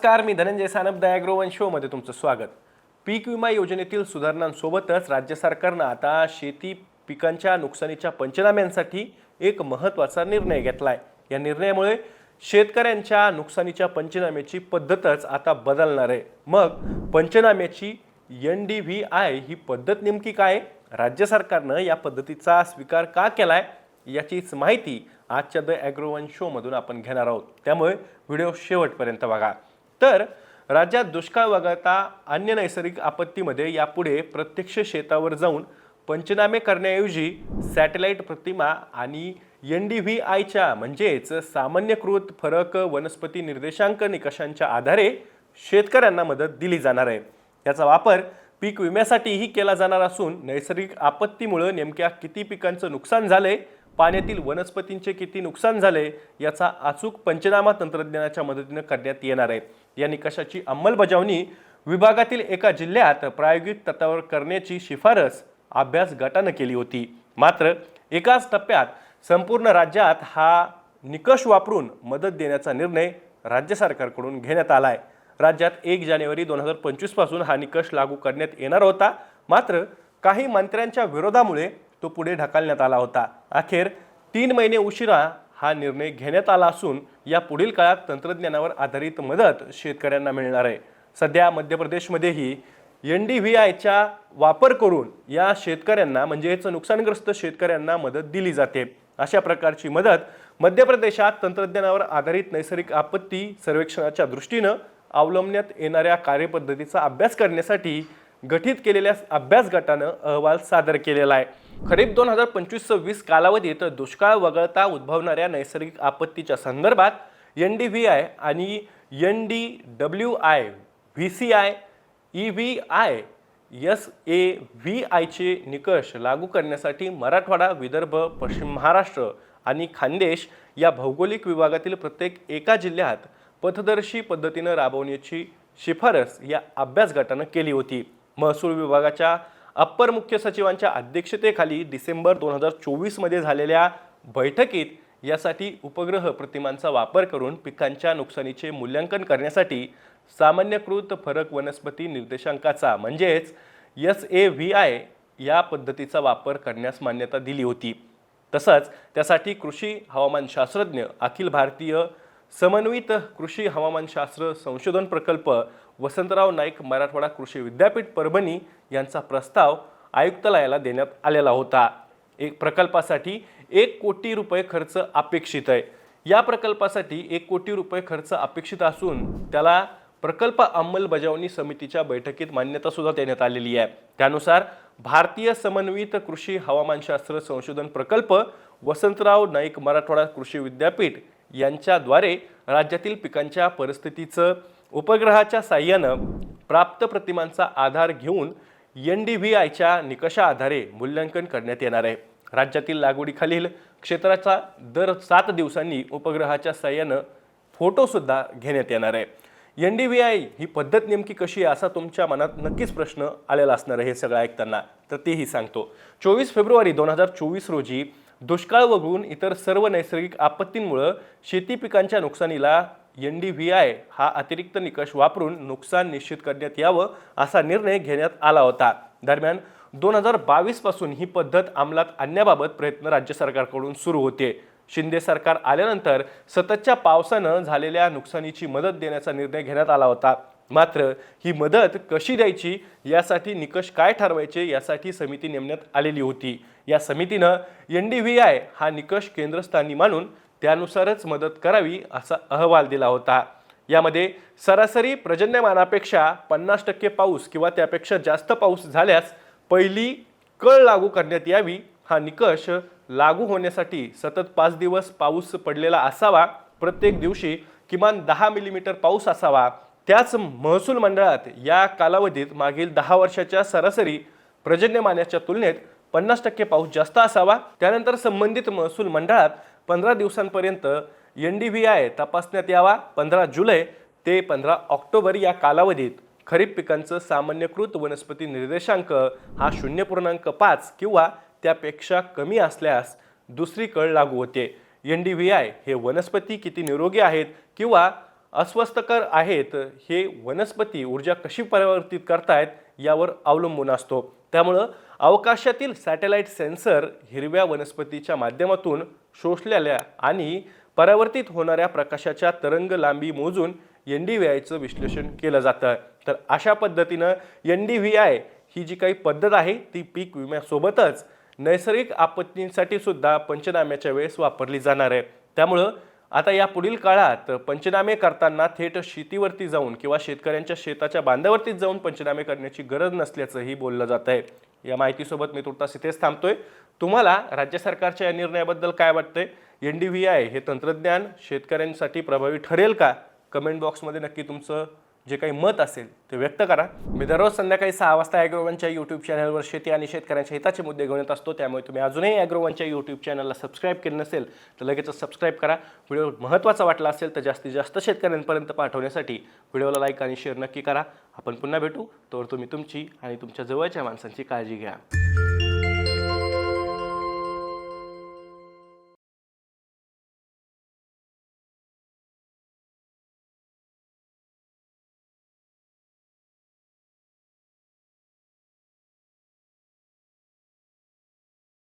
नमस्कार मी धनंजय सानप दयाग्रोवन शोमध्ये तुमचं स्वागत. पीक विमा योजनेतील सुधारणांसोबतच राज्य सरकारनं आता शेती पिकांच्या नुकसानीच्या पंचनाम्यांसाठी एक महत्त्वाचा निर्णय घेतला आहे या निर्णयामुळे शेतकऱ्यांच्या नुकसानीच्या पंचनाम्याची पद्धतच आता बदलणार आहे. मग पंचनाम्याची एन डी व्ही आय ही पद्धत नेमकी काय? राज्य सरकारनं या पद्धतीचा स्वीकार का केलाय? याचीच माहिती आजच्या द ॲग्रोवन शोमधून आपण घेणार आहोत. त्यामुळे व्हिडिओ शेवटपर्यंत बघा. तर राज्यात दुष्काळ वगळता अन्य नैसर्गिक आपत्तीमध्ये यापुढे प्रत्यक्ष शेतावर जाऊन पंचनामे करण्याऐवजी सॅटेलाईट प्रतिमा आणि एन डी व्ही आयच्या म्हणजेच सामान्यकृत फरक वनस्पती निर्देशांक निकषांच्या आधारे शेतकऱ्यांना मदत दिली जाणार आहे. याचा वापर पीक विम्यासाठीही केला जाणार असून नैसर्गिक आपत्तीमुळं नेमक्या किती पिकांचं नुकसान झालंय पाण्यातील वनस्पतींचे किती नुकसान झाले याचा अचूक पंचनामा तंत्रज्ञानाच्या मदतीनं करण्यात येणार आहे. या निकषाची अंमलबजावणी विभागातील एका जिल्ह्यात प्रायोगिक तत्वावर करण्याची शिफारस अभ्यास गटानं केली होती. मात्र एकाच टप्प्यात संपूर्ण राज्यात हा निकष वापरून मदत देण्याचा निर्णय राज्य सरकारकडून घेण्यात आला आहे राज्यात एक जानेवारी दोन हजार पंचवीसपासून हा निकष लागू करण्यात येणार होता. मात्र काही मंत्र्यांच्या विरोधामुळे तो पुढे ढकलण्यात आला होता. अखेर तीन महिने उशिरा हा निर्णय घेण्यात आला असून या पुढील काळात तंत्रज्ञानावर आधारित मदत शेतकऱ्यांना मिळणार आहे. सध्या मध्य प्रदेशमध्येही एन डी व्ही आयचा वापर करून या शेतकऱ्यांना म्हणजेच नुकसानग्रस्त शेतकऱ्यांना मदत दिली जाते. अशा प्रकारची मदत मध्य प्रदेशात तंत्रज्ञानावर आधारित नैसर्गिक आपत्ती सर्वेक्षणाच्या दृष्टीनं अवलंबण्यात येणाऱ्या कार्यपद्धतीचा अभ्यास करण्यासाठी गठीत केलेल्या अभ्यास गटानं अहवाल सादर केलेला आहे. खरीप दोन हजार पंचवीस सव्वीस कालावधीत दुष्काळ वगळता उद्भवणाऱ्या नैसर्गिक आपत्तीच्या संदर्भात एन डी व्ही आय आणि N D W I V C I E V I S A V आयचे निकष लागू करण्यासाठी मराठवाडा विदर्भ पश्चिम महाराष्ट्र आणि खानदेश या भौगोलिक विभागातील प्रत्येक एका जिल्ह्यात पथदर्शी पद्धतीनं राबवण्याची शिफारस या अभ्यास गटानं केली होती. महसूल विभागाच्या अप्पर मुख्य सचिवांच्या अध्यक्षतेखाली डिसेंबर दोन हजार चोवीसमध्ये झालेल्या बैठकीत यासाठी उपग्रह प्रतिमांचा वापर करून पिकांच्या नुकसानीचे मूल्यांकन करण्यासाठी सामान्यकृत फरक वनस्पती निर्देशांकाचा म्हणजेच एस ए व्ही आय या पद्धतीचा वापर करण्यास मान्यता दिली होती. तसंच त्यासाठी कृषी हवामानशास्त्रज्ञ अखिल भारतीय समन्वित कृषी हवामानशास्त्र संशोधन प्रकल्प वसंतराव नाईक मराठवाडा कृषी विद्यापीठ परभणी यांचा प्रस्ताव आयुक्तालयाला देण्यात आलेला होता. एक प्रकल्पासाठी एक कोटी रुपये खर्च अपेक्षित आहे. या प्रकल्पासाठी एक कोटी रुपये खर्च अपेक्षित असून त्याला प्रकल्प अंमलबजावणी समितीच्या बैठकीत मान्यतासुद्धा देण्यात आलेली आहे. त्यानुसार भारतीय समन्वित कृषी हवामानशास्त्र संशोधन प्रकल्प वसंतराव नाईक मराठवाडा कृषी विद्यापीठ यांच्याद्वारे राज्यातील पिकांच्या परिस्थितीचं उपग्रहाच्या साह्यानं प्राप्त प्रतिमांचा आधार घेऊन एन डी व्ही आयच्या निकषा आधारे मूल्यांकन करण्यात येणार आहे. राज्यातील लागवडीखालील क्षेत्राचा दर सात दिवसांनी उपग्रहाच्या साह्यानं फोटोसुद्धा घेण्यात येणार आहे. एन डी व्ही आय ही पद्धत नेमकी कशी आहे असा तुमच्या मनात नक्कीच प्रश्न आलेला असणार आहे हे सगळं ऐकताना. तर तेही सांगतो. चोवीस फेब्रुवारी दोन हजार चोवीस रोजी दुष्काळ वगळून इतर सर्व नैसर्गिक आपत्तींमुळं शेती पिकांच्या नुकसानीला एन डी व्ही आय हा अतिरिक्त निकष वापरून नुकसान निश्चित करण्यात यावं असा निर्णय घेण्यात आला होता. दरम्यान दोन हजार बावीसपासून ही पद्धत अंमलात आणण्याबाबत प्रयत्न राज्य सरकारकडून सुरू होते. शिंदे सरकार आल्यानंतर सततच्या पावसानं झालेल्या नुकसानीची मदत देण्याचा निर्णय घेण्यात आला होता. मात्र ही मदत कशी द्यायची यासाठी निकष काय ठरवायचे यासाठी समिती नेमण्यात आलेली होती. या समितीनं एन डी व्ही आय हा निकष केंद्रस्थानी मानून त्यानुसारच मदत करावी असा अहवाल दिला होता. यामध्ये सरासरी पर्जन्यमानापेक्षा पन्नास टक्के पाऊस किंवा त्यापेक्षा जास्त पाऊस झाल्यास पहिली कळ लागू करण्यात यावी हा निकष लागू होण्यासाठी सतत पाच दिवस पाऊस पडलेला असावा प्रत्येक दिवशी किमान दहा मिलीमीटर पाऊस असावा. त्याच महसूल मंडळात या कालावधीत मागील दहा वर्षाच्या सरासरी पर्जन्यमानाच्या तुलनेत पन्नास टक्के पाऊस जास्त असावा. त्यानंतर संबंधित महसूल मंडळात पंधरा दिवसांपर्यंत एन डी व्ही आय तपासण्यात यावा. पंधरा जुलै ते पंधरा ऑक्टोबर या कालावधीत खरीप पिकांचं सामान्यकृत वनस्पती निर्देशांक हा शून्य पूर्णांक पाच किंवा त्यापेक्षा कमी असल्यास दुसरी कळ लागू होते. एन डी व्ही आय हे वनस्पती किती निरोगी आहेत किंवा अस्वस्थकर आहेत हे वनस्पती ऊर्जा कशी परिवर्तित करतायत यावर अवलंबून असतो. त्यामुळं अवकाशातील सॅटेलाईट सेन्सर हिरव्या वनस्पतीच्या माध्यमातून शोषलेल्या आणि परावर्तित होणाऱ्या प्रकाशाच्या तरंग लांबी मोजून एन डी व्ही आयचं विश्लेषण केलं जातं. तर अशा पद्धतीनं एन डी व्ही आय ही जी काही पद्धत आहे ती पीक विम्यासोबतच नैसर्गिक आपत्तींसाठी सुद्धा पंचनाम्याच्या वेळेस वापरली जाणार आहे. त्यामुळं आता या पुढील काळात पंचनामे करताना थेट शेतीवरती जाऊन किंवा शेतकऱ्यांच्या शेताच्या बांधावरतीच जाऊन पंचनामे करण्याची गरज नसल्याचंही बोललं जात आहे. या माहितीसोबत मी तुर्तास इथेच थांबतोय. तुम्हाला राज्य सरकारच्या या निर्णयाबद्दल काय वाटतंय? एन डी व्ही आय हे तंत्रज्ञान शेतकऱ्यांसाठी प्रभावी ठरेल का? कमेंट बॉक्समध्ये नक्की तुमचं जे काही मत असेल ते व्यक्त करा. मी दररोज संध्याकाळी सहा वाजता ॲग्रोवनच्या यूट्यूब चॅनलवर शेती आणि शेतकऱ्यांच्या हिताचे मुद्दे घेऊन येत असतो. त्यामुळे तुम्ही अजूनही ॲग्रोवनच्या यूट्यूब चॅनलला सबस्क्राईब केलं नसेल तर लगेचच सबस्क्राईब करा. व्हिडिओ महत्त्वाचा वाटला असेल तर जास्तीत जास्त शेतकऱ्यांपर्यंत पाठवण्यासाठी व्हिडिओला लाईक आणि शेअर नक्की करा. आपण पुन्हा भेटू. तर तुम्ही तुमची आणि तुमच्या जवळच्या माणसांची काळजी घ्या.